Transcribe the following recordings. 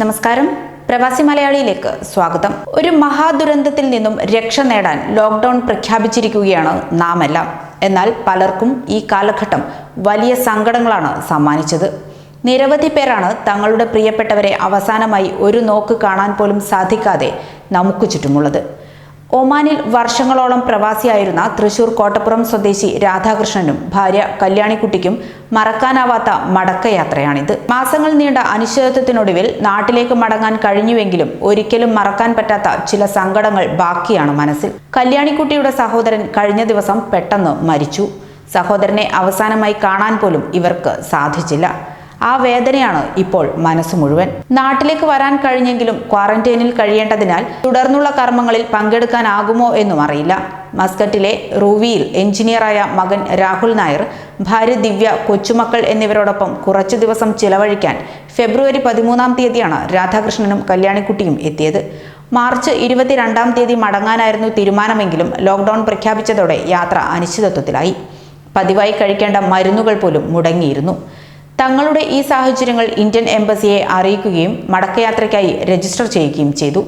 നമസ്കാരം. പ്രവാസി മലയാളിയിലേക്ക് സ്വാഗതം. ഒരു മഹാദുരന്തത്തിൽ നിന്നും രക്ഷ നേടാൻ ലോക്ക്ഡൌൺ പ്രഖ്യാപിച്ചിരിക്കുകയാണ് നാം എല്ലാം എന്നാൽ പലർക്കും ഈ കാലഘട്ടം വലിയ സങ്കടങ്ങളാണ് സമ്മാനിച്ചത്. നിരവധി പേരാണ് തങ്ങളുടെ പ്രിയപ്പെട്ടവരെ അവസാനമായി ഒരു നോക്ക് കാണാൻ പോലും സാധിക്കാതെ നമുക്ക് ചുറ്റുമുള്ളത്. ഒമാനിൽ വർഷങ്ങളോളം പ്രവാസിയായിരുന്ന തൃശൂർ കോട്ടപ്പുറം സ്വദേശി രാധാകൃഷ്ണനും ഭാര്യ കല്യാണിക്കുട്ടിക്കും മറക്കാനാവാത്ത മടക്കയാത്രയാണിത്. മാസങ്ങൾ നീണ്ട അനിശ്ചിതത്വത്തിനൊടുവിൽ നാട്ടിലേക്ക് മടങ്ങാൻ കഴിഞ്ഞുവെങ്കിലും ഒരിക്കലും മറക്കാൻ പറ്റാത്ത ചില സങ്കടങ്ങൾ ബാക്കിയാണ് മനസ്സിൽ. കല്യാണിക്കുട്ടിയുടെ സഹോദരൻ കഴിഞ്ഞ ദിവസം പെട്ടെന്ന് മരിച്ചു. സഹോദരനെ അവസാനമായി കാണാൻ പോലും ഇവർക്ക് സാധിച്ചില്ല. ആ വേദനയാണ് ഇപ്പോൾ മനസ്സ് മുഴുവൻ. നാട്ടിലേക്ക് വരാൻ കഴിഞ്ഞെങ്കിലും ക്വാറന്റൈനിൽ കഴിയേണ്ടതിനാൽ തുടർന്നുള്ള കർമ്മങ്ങളിൽ പങ്കെടുക്കാനാകുമോ എന്നും അറിയില്ല. മസ്കറ്റിലെ റൂവിയിൽ എഞ്ചിനീയറായ മകൻ രാഹുൽ നായർ ഭാര്യ ദിവ്യ കൊച്ചുമക്കൾ എന്നിവരോടൊപ്പം കുറച്ചു ദിവസം ചിലവഴിക്കാൻ ഫെബ്രുവരി പതിമൂന്നാം തീയതിയാണ് രാധാകൃഷ്ണനും കല്യാണിക്കുട്ടിയും എത്തിയത്. മാർച്ച് ഇരുപത്തിരണ്ടാം തീയതി മടങ്ങാനായിരുന്നു തീരുമാനമെങ്കിലും ലോക്ക്ഡൌൺ പ്രഖ്യാപിച്ചതോടെ യാത്ര അനിശ്ചിതത്വത്തിലായി. പതിവായി കഴിക്കേണ്ട മരുന്നുകൾ പോലും മുടങ്ങിയിരുന്നു. തങ്ങളുടെ ഈ സാഹചര്യങ്ങൾ ഇന്ത്യൻ എംബസിയെ അറിയിക്കുകയും മടക്കയാത്രയ്ക്കായി രജിസ്റ്റർ ചെയ്യുകയും ചെയ്തു.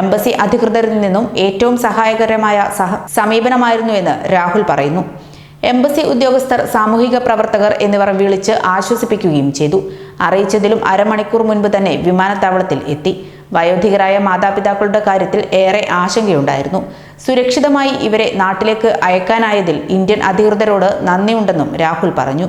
എംബസി അധികൃതരിൽ നിന്നും ഏറ്റവും സഹായകരമായ സഹ സമീപനമായിരുന്നു എന്ന് രാഹുൽ പറയുന്നു. എംബസി ഉദ്യോഗസ്ഥർ സാമൂഹിക പ്രവർത്തകർ എന്നിവർ വിളിച്ച് ആശ്വസിപ്പിക്കുകയും ചെയ്തു. അറിയിച്ചതിലും അരമണിക്കൂർ മുൻപ് തന്നെ വിമാനത്താവളത്തിൽ എത്തി. വയോധികരായ മാതാപിതാക്കളുടെ കാര്യത്തിൽ ഏറെ ആശങ്കയുണ്ടായിരുന്നു. സുരക്ഷിതമായി ഇവരെ നാട്ടിലേക്ക് അയക്കാനായതിൽ ഇന്ത്യൻ അധികൃതരോട് നന്ദിയുണ്ടെന്നും രാഹുൽ പറഞ്ഞു.